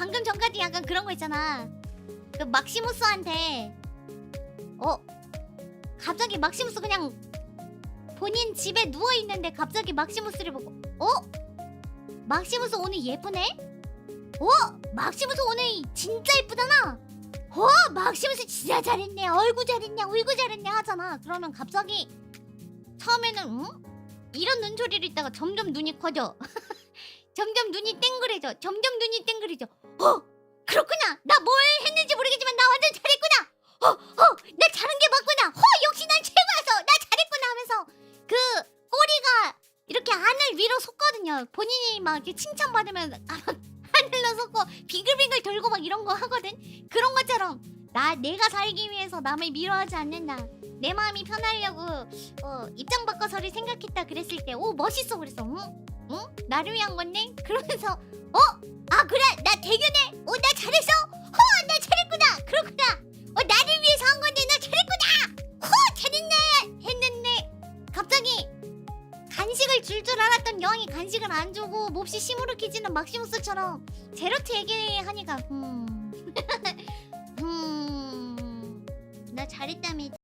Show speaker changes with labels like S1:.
S1: 방금 전까지 약간 그런 거 있잖아. 그 막시무스한테 어 갑자기 막시무스 그냥 본인 집에 누워 있는데 갑자기 막시무스를 보고 어 막시무스 오늘 예쁘네. 어 막시무스 오늘 진짜 예쁘잖아. 어 막시무스 진짜 잘했네. 얼굴 잘했네. 얼굴 잘했네 하잖아. 그러면 갑자기 처음에는 응? 이런 눈초리를 있다가 점점 눈이 커져. 점점 눈이 땡그래져. 점점 눈이 땡그래져. 어, 그렇구나. 나 뭘 했는지 모르겠지만 나 완전 잘했구나. 어, 어, 나 잘한 게 맞구나. 허, 역시 난 최고였어. 나 잘했구나 하면서 그 꼬리가 이렇게 하늘 위로 솟거든요. 본인이 막 이렇게 칭찬받으면 아, 하늘로 솟고 빙글빙글 돌고 막 이런 거 하거든. 그런 것처럼 나 내가 살기 위해서 남을 미워하지 않는다. 내 마음이 편하려고 어, 입장 바꿔서를 생각했다 그랬을 때 오 멋있어 그랬어. 응? 응? 나를 위한 건데? 그러면서 어? 아 그래 나 대견해 어 나 잘했어 허나 잘했구나 그렇구나 어 나를 위해서 한 건데 나 잘했구나 허 잘했네 했는데 갑자기 간식을 줄 줄 알았던 여왕이 간식을 안 주고 몹시 시무룩해지는 막시무스처럼 제로트 얘기하니까 음. 음. 나 잘했다며